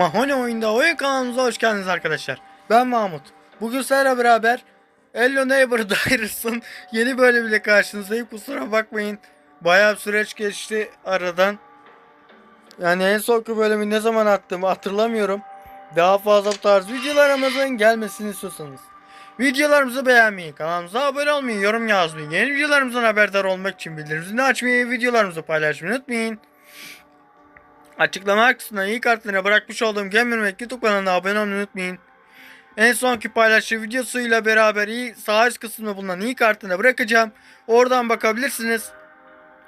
Mahone oyunda oyun kanalımıza hoş geldiniz arkadaşlar. Ben Mahmut. Bugün sizlerle beraber Hello Neighbor Diaries'ın yeni bölümüyle karşınızdayım. Kusura bakmayın. Bayağı bir süreç geçti aradan. Yani en sonki bölümü ne zaman attığımı hatırlamıyorum. Daha fazla bu tarz videolarımızın gelmesini istiyorsanız. Videolarımızı beğenmeyi, kanalımıza abone olmayı, yorum yazmayı, yeni videolarımızdan haberdar olmak için bildirimleri açmayı, videolarımızı paylaşmayı unutmayın. Açıklama kısmına iyi kartlarına bırakmış olduğum Gamer Mac YouTube kanalına abone olmayı unutmayın. En sonki paylaştığı videosuyla beraber iyi sağ üst kısmında bulunan iyi kartına bırakacağım. Oradan bakabilirsiniz.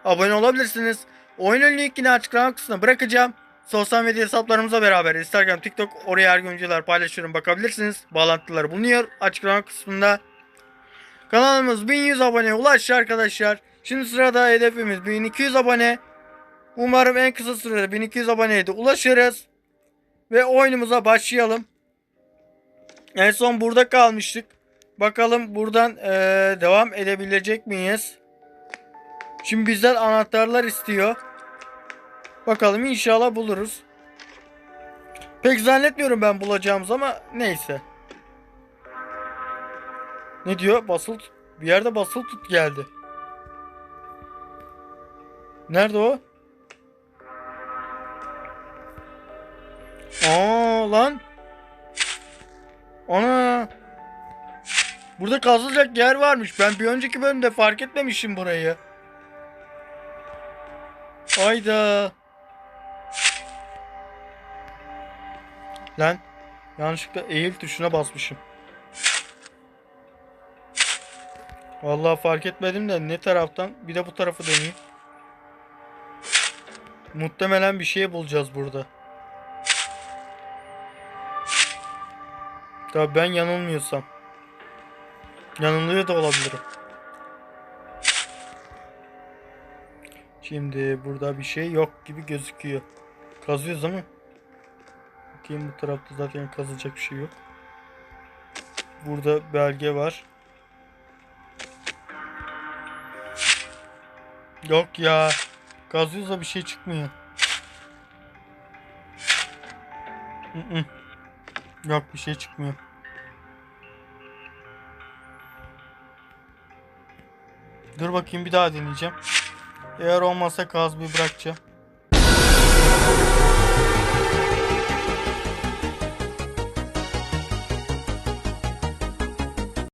Abone olabilirsiniz. Oyunun linkini açıklama kısmına bırakacağım. Sosyal medya hesaplarımızla beraber Instagram, TikTok oraya her gün videolar paylaşıyorum bakabilirsiniz. Bağlantıları bulunuyor açıklama kısmında. Kanalımız 1100 aboneye ulaştı arkadaşlar. Şimdi sırada hedefimiz 1200 abone. Umarım en kısa sürede 1200 aboneye de ulaşırız. Ve oyunumuza başlayalım. En son burada kalmıştık. Bakalım buradan eee, devam edebilecek miyiz? Şimdi bizden anahtarlar istiyor. Bakalım inşallah buluruz. Pek zannetmiyorum ben bulacağımız ama neyse. Ne diyor? Basılı tut. Bir yerde basılı tut geldi. Nerede o? Aa lan. Ana. Burada kazılacak yer varmış. Ben bir önceki bölümde fark etmemişim burayı. Ayda. Lan yanlışlıkla eğil tuşuna basmışım. Vallahi fark etmedim de ne taraftan bir de bu tarafı deneyeyim. Muhtemelen bir şey bulacağız burada. Tabii ben yanılmıyorsam. Yanılıyor da olabilirim. Şimdi burada bir şey yok gibi gözüküyor. Kazıyoruz ama. Bakayım bu tarafta zaten kazılacak bir şey yok. Burada belge var. Yok ya. Kazıyoruz da bir şey çıkmıyor. Mm-mm. Yok bir şey çıkmıyor. Dur bakayım bir daha deneyeceğim. Eğer olmazsa kaz bir bırakacağım.